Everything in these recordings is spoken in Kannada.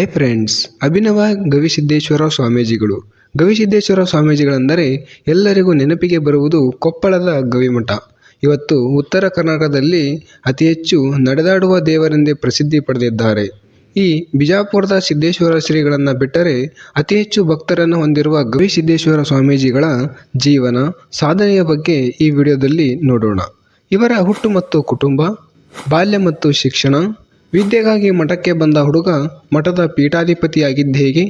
ಹಾಯ್ ಫ್ರೆಂಡ್ಸ್ ಅಭಿನವ ಗವಿಸಿದ್ದೇಶ್ವರ ಸ್ವಾಮೀಜಿಗಳು. ಗವಿಸಿದ್ದೇಶ್ವರ ಸ್ವಾಮೀಜಿಗಳೆಂದರೆ ಎಲ್ಲರಿಗೂ ನೆನಪಿಗೆ ಬರುವುದು ಕೊಪ್ಪಳದ ಗವಿಮಠ. ಇವತ್ತು ಉತ್ತರ ಕರ್ನಾಟಕದಲ್ಲಿ ಅತಿ ಹೆಚ್ಚು ನಡೆದಾಡುವ ದೇವರೆಂದೇ ಪ್ರಸಿದ್ಧಿ ಪಡೆದಿದ್ದಾರೆ. ಈ ಬಿಜಾಪುರದ ಸಿದ್ದೇಶ್ವರ ಶ್ರೀಗಳನ್ನು ಬಿಟ್ಟರೆ ಅತಿ ಹೆಚ್ಚು ಭಕ್ತರನ್ನು ಹೊಂದಿರುವ ಗವಿಸಿದ್ದೇಶ್ವರ ಸ್ವಾಮೀಜಿಗಳ ಜೀವನ, ಸಾಧನೆಯ ಬಗ್ಗೆ ಈ ವಿಡಿಯೋದಲ್ಲಿ ನೋಡೋಣ. ಇವರ ಹುಟ್ಟು ಮತ್ತು ಕುಟುಂಬ, ಬಾಲ್ಯ ಮತ್ತು ಶಿಕ್ಷಣ ವಿದ್ಯೆಗಾಗಿ ಮಠಕ್ಕೆ ಬಂದ ಹುಡುಗ ಮಠದ ಪೀಠಾಧಿಪತಿಯಾಗಿದ್ದ ಹೇಗೆ?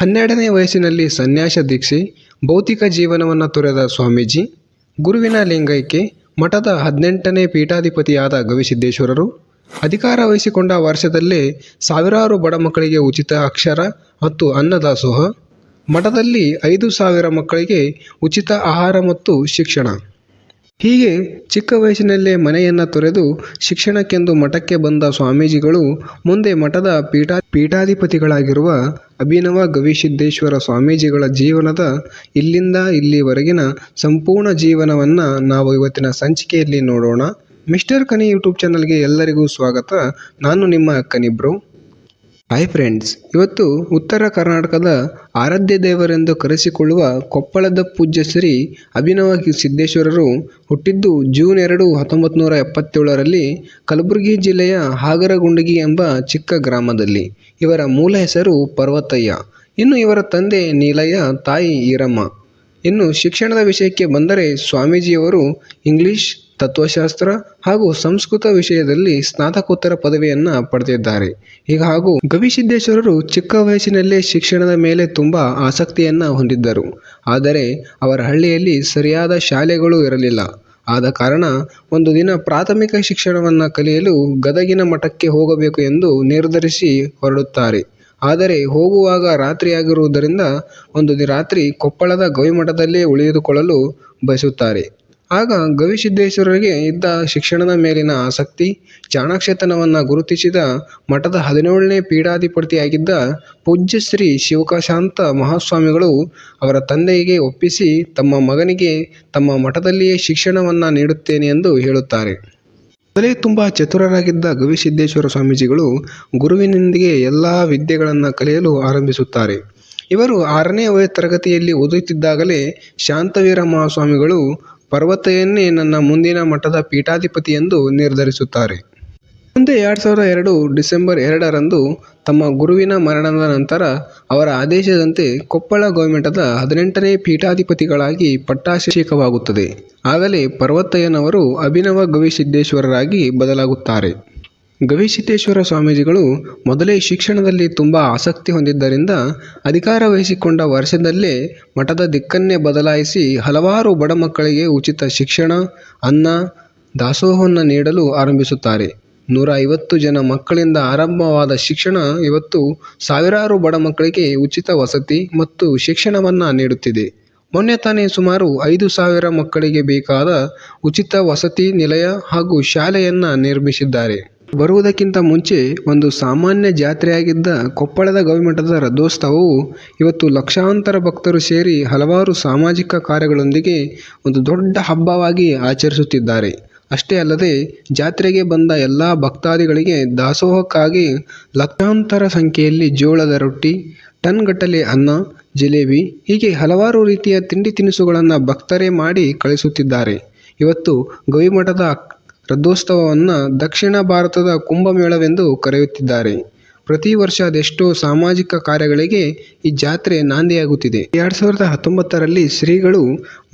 ಹನ್ನೆರಡನೇ ವಯಸ್ಸಿನಲ್ಲಿ ಸನ್ಯಾಸ ದೀಕ್ಷೆ, ಭೌತಿಕ ಜೀವನವನ್ನು ತೊರೆದ ಸ್ವಾಮೀಜಿ, ಗುರುವಿನ ಲಿಂಗೈಕ್ಯ, ಮಠದ ಹದಿನೆಂಟನೇ ಪೀಠಾಧಿಪತಿಯಾದ ಗವಿಸಿದ್ದೇಶ್ವರರು, ಅಧಿಕಾರ ವಹಿಸಿಕೊಂಡ ವರ್ಷದಲ್ಲೇ ಸಾವಿರಾರು ಬಡ ಮಕ್ಕಳಿಗೆ ಉಚಿತ ಅಕ್ಷರ ಮತ್ತು ಅನ್ನದಾಸೋಹ ಮಠದಲ್ಲಿ ಐದು ಸಾವಿರ ಮಕ್ಕಳಿಗೆ ಉಚಿತ ಆಹಾರ ಮತ್ತು ಶಿಕ್ಷಣ. ಹೀಗೆ ಚಿಕ್ಕ ವಯಸ್ಸಿನಲ್ಲೇ ಮನೆಯನ್ನು ತೊರೆದು ಶಿಕ್ಷಣಕ್ಕೆಂದು ಮಠಕ್ಕೆ ಬಂದ ಸ್ವಾಮೀಜಿಗಳು ಮುಂದೆ ಮಠದ ಪೀಠಾ, ಪೀಠಾಧಿಪತಿಗಳಾಗಿರುವ ಅಭಿನವ ಗವಿಸಿದ್ದೇಶ್ವರ ಸ್ವಾಮೀಜಿಗಳ ಜೀವನದ ಇಲ್ಲಿಂದ ಇಲ್ಲಿವರೆಗಿನ ಸಂಪೂರ್ಣ ಜೀವನವನ್ನು ನಾವು ಇವತ್ತಿನ ಸಂಚಿಕೆಯಲ್ಲಿ ನೋಡೋಣ. ಮಿಸ್ಟರ್ ಕನಿ ಯೂಟ್ಯೂಬ್ ಚಾನಲ್ಗೆ ಎಲ್ಲರಿಗೂ ಸ್ವಾಗತ. ನಾನು ನಿಮ್ಮ ಕನಿಬ್ರು. ಹಾಯ್ ಫ್ರೆಂಡ್ಸ್ ಇವತ್ತು ಉತ್ತರ ಕರ್ನಾಟಕದ ಆರಾಧ್ಯ ದೇವರೆಂದು ಕರೆಸಿಕೊಳ್ಳುವ ಕೊಪ್ಪಳದ ಪೂಜ್ಯ ಶ್ರೀ ಅಭಿನವ ಸಿದ್ದೇಶ್ವರರು ಹುಟ್ಟಿದ್ದು ಜೂನ್ ಎರಡು ಹತ್ತೊಂಬತ್ತು ನೂರ ಎಪ್ಪತ್ತೇಳರಲ್ಲಿ ಕಲಬುರಗಿ ಜಿಲ್ಲೆಯ ಹಾಗರಗುಂಡಗಿ ಎಂಬ ಚಿಕ್ಕ ಗ್ರಾಮದಲ್ಲಿ. ಇವರ ಮೂಲ ಹೆಸರು ಪರ್ವತಯ್ಯ. ಇನ್ನು ಇವರ ತಂದೆ ನೀಲಯ್ಯ, ತಾಯಿ ಈರಮ್ಮ. ಇನ್ನು ಶಿಕ್ಷಣದ ವಿಷಯಕ್ಕೆ ಬಂದರೆ ಸ್ವಾಮೀಜಿಯವರು ಇಂಗ್ಲಿಷ್ ತತ್ವಶಾಸ್ತ್ರ ಹಾಗೂ ಸಂಸ್ಕೃತ ವಿಷಯದಲ್ಲಿ ಸ್ನಾತಕೋತ್ತರ ಪದವಿಯನ್ನು ಪಡೆದಿದ್ದಾರೆ. ಈಗ ಹಾಗೂ ಗವಿಸಿದ್ದೇಶ್ವರರು ಚಿಕ್ಕ ವಯಸ್ಸಿನಲ್ಲೇ ಶಿಕ್ಷಣದ ಮೇಲೆ ತುಂಬ ಆಸಕ್ತಿಯನ್ನು ಹೊಂದಿದ್ದರು. ಆದರೆ ಅವರ ಹಳ್ಳಿಯಲ್ಲಿ ಸರಿಯಾದ ಶಾಲೆಗಳು ಇರಲಿಲ್ಲ. ಆದ ಕಾರಣ ಒಂದು ದಿನ ಪ್ರಾಥಮಿಕ ಶಿಕ್ಷಣವನ್ನು ಕಲಿಯಲು ಗದಗಿನ ಮಠಕ್ಕೆ ಹೋಗಬೇಕು ಎಂದು ನಿರ್ಧರಿಸಿ ಹೊರಡುತ್ತಾರೆ. ಆದರೆ ಹೋಗುವಾಗ ರಾತ್ರಿಯಾಗಿರುವುದರಿಂದ ಒಂದು ರಾತ್ರಿ ಕೊಪ್ಪಳದ ಗವಿಮಠದಲ್ಲೇ ಉಳಿದುಕೊಳ್ಳಲು ಬಯಸುತ್ತಾರೆ. ಆಗ ಗವಿಸಿದ್ದೇಶ್ವರರಿಗೆ ಇದ್ದ ಶಿಕ್ಷಣದ ಮೇಲಿನ ಆಸಕ್ತಿ, ಚಾಣಾಕ್ಷತನವನ್ನು ಗುರುತಿಸಿದ ಮಠದ ಹದಿನೇಳನೇ ಪೀಠಾಧಿಪತಿಯಾಗಿದ್ದ ಪೂಜ್ಯ ಶ್ರೀ ಶಿವಕಾಶಾಂತ ಮಹಾಸ್ವಾಮಿಗಳು ಅವರ ತಂದೆಗೆ ಒಪ್ಪಿಸಿ ತಮ್ಮ ಮಗನಿಗೆ ತಮ್ಮ ಮಠದಲ್ಲಿಯೇ ಶಿಕ್ಷಣವನ್ನು ನೀಡುತ್ತೇನೆ ಎಂದು ಹೇಳುತ್ತಾರೆ. ಮೊದಲೇ ತುಂಬ ಚತುರರಾಗಿದ್ದ ಗವಿಸಿದ್ದೇಶ್ವರ ಸ್ವಾಮೀಜಿಗಳು ಗುರುವಿನೊಂದಿಗೆ ಎಲ್ಲ ವಿದ್ಯೆಗಳನ್ನು ಕಲಿಯಲು ಆರಂಭಿಸುತ್ತಾರೆ. ಇವರು ಆರನೇ ವಯ ತರಗತಿಯಲ್ಲಿ ಓದುತ್ತಿದ್ದಾಗಲೇ ಶಾಂತವೀರ ಮಹಾಸ್ವಾಮಿಗಳು ಪರ್ವತಯನ್ನೇ ನನ್ನ ಮುಂದಿನ ಮಠದ ಪೀಠಾಧಿಪತಿ ಎಂದು ನಿರ್ಧರಿಸುತ್ತಾರೆ. ಮುಂದೆ ಎರಡು ಸಾವಿರದ ಎರಡು ಡಿಸೆಂಬರ್ ಎರಡರಂದು ತಮ್ಮ ಗುರುವಿನ ಮರಣದ ನಂತರ ಅವರ ಆದೇಶದಂತೆ ಕೊಪ್ಪಳ ಗವಿಮಠದ ಹದಿನೆಂಟನೇ ಪೀಠಾಧಿಪತಿಗಳಾಗಿ ಪಟ್ಟಾಭಿಷೇಕವಾಗುತ್ತದೆ. ಆಗಲೇ ಪರ್ವತಯ್ಯನವರು ಅಭಿನವ ಗವಿಸಿದ್ದೇಶ್ವರರಾಗಿ ಬದಲಾಗುತ್ತಾರೆ. ಗವಿಸಿದ್ದೇಶ್ವರ ಸ್ವಾಮೀಜಿಗಳು ಮೊದಲೇ ಶಿಕ್ಷಣದಲ್ಲಿ ತುಂಬ ಆಸಕ್ತಿ ಹೊಂದಿದ್ದರಿಂದ ಅಧಿಕಾರ ವಹಿಸಿಕೊಂಡ ವರ್ಷದಲ್ಲೇ ಮಠದ ದಿಕ್ಕನ್ನೇ ಬದಲಾಯಿಸಿ ಹಲವಾರು ಬಡ ಮಕ್ಕಳಿಗೆ ಉಚಿತ ಶಿಕ್ಷಣ, ಅನ್ನ, ದಾಸೋಹವನ್ನು ನೀಡಲು ಆರಂಭಿಸುತ್ತಾರೆ. ನೂರ ಐವತ್ತು ಜನ ಮಕ್ಕಳಿಂದ ಆರಂಭವಾದ ಶಿಕ್ಷಣ ಇವತ್ತು ಸಾವಿರಾರು ಬಡ ಮಕ್ಕಳಿಗೆ ಉಚಿತ ವಸತಿ ಮತ್ತು ಶಿಕ್ಷಣವನ್ನು ನೀಡುತ್ತಿದೆ. ಮೊನ್ನೆ ತಾನೇ ಸುಮಾರು ಐದು ಸಾವಿರ ಮಕ್ಕಳಿಗೆ ಬೇಕಾದ ಉಚಿತ ವಸತಿ ನಿಲಯ ಹಾಗೂ ಶಾಲೆಯನ್ನು ನಿರ್ಮಿಸಿದ್ದಾರೆ. ಬರುವುದಕ್ಕಿಂತ ಮುಂಚೆ ಒಂದು ಸಾಮಾನ್ಯ ಜಾತ್ರೆಯಾಗಿದ್ದ ಕೊಪ್ಪಳದ ಗವಿಮಠದ ರಥೋತ್ಸವವು ಇವತ್ತು ಲಕ್ಷಾಂತರ ಭಕ್ತರು ಸೇರಿ ಹಲವಾರು ಸಾಮಾಜಿಕ ಕಾರ್ಯಗಳೊಂದಿಗೆ ಒಂದು ದೊಡ್ಡ ಹಬ್ಬವಾಗಿ ಆಚರಿಸುತ್ತಿದ್ದಾರೆ. ಅಷ್ಟೇ ಅಲ್ಲದೆ ಜಾತ್ರೆಗೆ ಬಂದ ಎಲ್ಲ ಭಕ್ತಾದಿಗಳಿಗೆ ದಾಸೋಹಕ್ಕಾಗಿ ಲಕ್ಷಾಂತರ ಸಂಖ್ಯೆಯಲ್ಲಿ ಜೋಳದ ರೊಟ್ಟಿ ಟನ್ಗಟ್ಟಲೆ ಅನ್ನ, ಜಿಲೇಬಿ, ಹೀಗೆ ಹಲವಾರು ರೀತಿಯ ತಿಂಡಿ ತಿನಿಸುಗಳನ್ನು ಭಕ್ತರೇ ಮಾಡಿ ಕಳಿಸುತ್ತಿದ್ದಾರೆ. ಇವತ್ತು ಗವಿಮಠದ ರಥೋತ್ಸವವನ್ನು ದಕ್ಷಿಣ ಭಾರತದ ಕುಂಭಮೇಳವೆಂದು ಕರೆಯುತ್ತಿದ್ದಾರೆ. ಪ್ರತಿ ವರ್ಷ ಅದೆಷ್ಟೋ ಸಾಮಾಜಿಕ ಕಾರ್ಯಗಳಿಗೆ ಈ ಜಾತ್ರೆ ನಾಂದಿಯಾಗುತ್ತಿದೆ. ಎರಡು ಸಾವಿರದ ಹತ್ತೊಂಬತ್ತರಲ್ಲಿ ಶ್ರೀಗಳು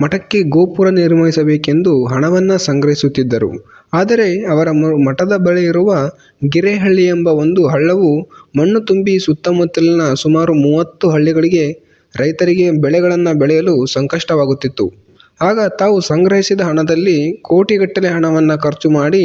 ಮಠಕ್ಕೆ ಗೋಪುರ ನಿರ್ಮಿಸಬೇಕೆಂದು ಹಣವನ್ನು ಸಂಗ್ರಹಿಸುತ್ತಿದ್ದರು. ಆದರೆ ಅವರ ಮಠದ ಬಳಿ ಇರುವ ಗಿರೆಹಳ್ಳಿ ಎಂಬ ಒಂದು ಹಳ್ಳವು ಮಣ್ಣು ತುಂಬಿ ಸುತ್ತಮುತ್ತಲಿನ ಸುಮಾರು ಮೂವತ್ತು ಹಳ್ಳಿಗಳಿಗೆ ರೈತರಿಗೆ ಬೆಳೆಗಳನ್ನು ಬೆಳೆಯಲು ಸಂಕಷ್ಟವಾಗುತ್ತಿತ್ತು. ಆಗ ತಾವು ಸಂಗ್ರಹಿಸಿದ ಹಣದಲ್ಲಿ ಕೋಟಿಗಟ್ಟಲೆ ಹಣವನ್ನು ಖರ್ಚು ಮಾಡಿ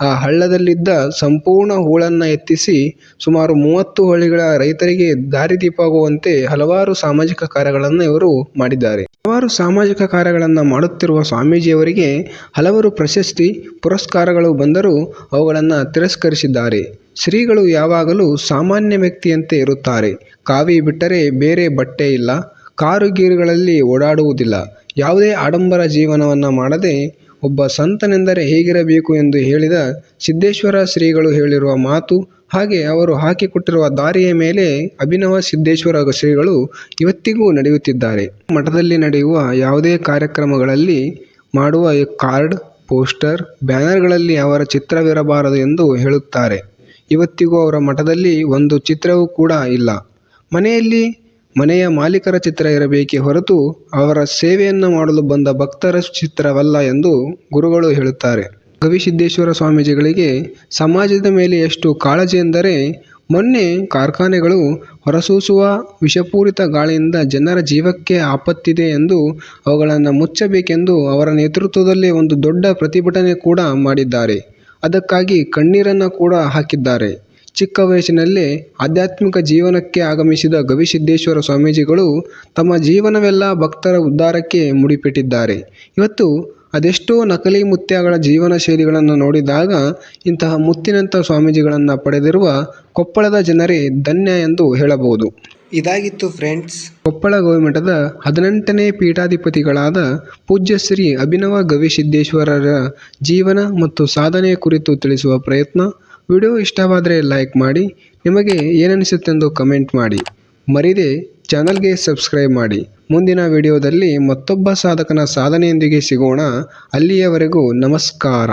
ಆ ಹಳ್ಳದಲ್ಲಿದ್ದ ಸಂಪೂರ್ಣ ಹೂಳನ್ನು ಎತ್ತಿಸಿ ಸುಮಾರು ಮೂವತ್ತು ಹಳ್ಳಿಗಳ ರೈತರಿಗೆ ದಾರಿದೀಪವಾಗುವಂತೆ ಹಲವಾರು ಸಾಮಾಜಿಕ ಕಾರ್ಯಗಳನ್ನು ಇವರು ಮಾಡಿದ್ದಾರೆ. ಹಲವಾರು ಸಾಮಾಜಿಕ ಕಾರ್ಯಗಳನ್ನು ಮಾಡುತ್ತಿರುವ ಸ್ವಾಮೀಜಿಯವರಿಗೆ ಹಲವಾರು ಪ್ರಶಸ್ತಿ, ಪುರಸ್ಕಾರಗಳು ಬಂದರೂ ಅವುಗಳನ್ನು ತಿರಸ್ಕರಿಸಿದ್ದಾರೆ. ಶ್ರೀಗಳು ಯಾವಾಗಲೂ ಸಾಮಾನ್ಯ ವ್ಯಕ್ತಿಯಂತೆ ಇರುತ್ತಾರೆ. ಕಾವಿ ಬಿಟ್ಟರೆ ಬೇರೆ ಬಟ್ಟೆ ಇಲ್ಲ. ಕಾರು ಗೀರುಗಳಲ್ಲಿ ಓಡಾಡುವುದಿಲ್ಲ. ಯಾವುದೇ ಆಡಂಬರ ಜೀವನವನ್ನು ಮಾಡದೆ ಒಬ್ಬ ಸಂತನೆಂದರೆ ಹೇಗಿರಬೇಕು ಎಂದು ಹೇಳಿದ ಸಿದ್ದೇಶ್ವರ ಶ್ರೀಗಳು ಹೇಳಿರುವ ಮಾತು ಹಾಗೆ ಅವರು ಹಾಕಿಕೊಟ್ಟಿರುವ ದಾರಿಯ ಮೇಲೆ ಅಭಿನವ ಸಿದ್ದೇಶ್ವರ ಶ್ರೀಗಳು ಇವತ್ತಿಗೂ ನಡೆಯುತ್ತಿದ್ದಾರೆ. ಮಠದಲ್ಲಿ ನಡೆಯುವ ಯಾವುದೇ ಕಾರ್ಯಕ್ರಮಗಳಲ್ಲಿ ಮಾಡುವ ಕಾರ್ಡ್, ಪೋಸ್ಟರ್, ಬ್ಯಾನರ್ಗಳಲ್ಲಿ ಅವರ ಚಿತ್ರವಿರಬಾರದು ಎಂದು ಹೇಳುತ್ತಾರೆ. ಇವತ್ತಿಗೂ ಅವರ ಮಠದಲ್ಲಿ ಒಂದು ಚಿತ್ರವೂ ಕೂಡ ಇಲ್ಲ. ಮನೆಯಲ್ಲಿ ಮನೆಯ ಮಾಲೀಕರ ಚಿತ್ರ ಇರಬೇಕೇ ಹೊರತು ಅವರ ಸೇವೆಯನ್ನು ಮಾಡಲು ಬಂದ ಭಕ್ತರ ಚಿತ್ರವಲ್ಲ ಎಂದು ಗುರುಗಳು ಹೇಳುತ್ತಾರೆ. ಗವಿಸಿದ್ದೇಶ್ವರ ಸ್ವಾಮೀಜಿಗಳಿಗೆ ಸಮಾಜದ ಮೇಲೆ ಎಷ್ಟು ಕಾಳಜಿ ಎಂದರೆ ಮೊನ್ನೆ ಕಾರ್ಖಾನೆಗಳು ಹೊರಸೂಸುವ ವಿಷಪೂರಿತ ಗಾಳಿಯಿಂದ ಜನರ ಜೀವಕ್ಕೆ ಆಪತ್ತಿದೆ ಎಂದು ಅವುಗಳನ್ನು ಮುಚ್ಚಬೇಕೆಂದು ಅವರ ನೇತೃತ್ವದಲ್ಲಿ ಒಂದು ದೊಡ್ಡ ಪ್ರತಿಭಟನೆ ಕೂಡ ಮಾಡಿದ್ದಾರೆ. ಅದಕ್ಕಾಗಿ ಕಣ್ಣೀರನ್ನು ಕೂಡ ಹಾಕಿದ್ದಾರೆ. ಚಿಕ್ಕ ವಯಸ್ಸಿನಲ್ಲೇ ಆಧ್ಯಾತ್ಮಿಕ ಜೀವನಕ್ಕೆ ಆಗಮಿಸಿದ ಗವಿಸಿದ್ದೇಶ್ವರ ಸ್ವಾಮೀಜಿಗಳು ತಮ್ಮ ಜೀವನವೆಲ್ಲ ಭಕ್ತರ ಉದ್ಧಾರಕ್ಕೆ ಮುಡಿಪಿಟ್ಟಿದ್ದಾರೆ. ಇವತ್ತು ಅದೆಷ್ಟೋ ನಕಲಿ ಮುತ್ಯಗಳ ಜೀವನ ಶೈಲಿಗಳನ್ನು ನೋಡಿದಾಗ ಇಂತಹ ಮುತ್ತಿನಂಥ ಸ್ವಾಮೀಜಿಗಳನ್ನು ಪಡೆದಿರುವ ಕೊಪ್ಪಳದ ಜನರೇ ಧನ್ಯ ಎಂದು ಹೇಳಬಹುದು. ಇದಾಗಿತ್ತು ಫ್ರೆಂಡ್ಸ್. ಕೊಪ್ಪಳ ಗವಿಮಠದ ಹದಿನೆಂಟನೇ ಪೀಠಾಧಿಪತಿಗಳಾದ ಪೂಜ್ಯ ಶ್ರೀ ಅಭಿನವ ಗವಿಸಿದ್ದೇಶ್ವರರ ಜೀವನ ಮತ್ತು ಸಾಧನೆಯ ಕುರಿತು ತಿಳಿಸುವ ಪ್ರಯತ್ನ ವಿಡಿಯೋ ಇಷ್ಟವಾದರೆ ಲೈಕ್ ಮಾಡಿ, ನಿಮಗೆ ಏನನಿಸುತ್ತೆಂದು ಕಮೆಂಟ್ ಮಾಡಿ. ಮರಿದೆ ಚಾನಲ್ಗೆ ಸಬ್ಸ್ಕ್ರೈಬ್ ಮಾಡಿ. ಮುಂದಿನ ವಿಡಿಯೋದಲ್ಲಿ ಮತ್ತೊಬ್ಬ ಸಾಧಕನ ಸಾಧನೆಯೊಂದಿಗೆ ಸಿಗೋಣ. ಅಲ್ಲಿಯವರೆಗೂ ನಮಸ್ಕಾರ.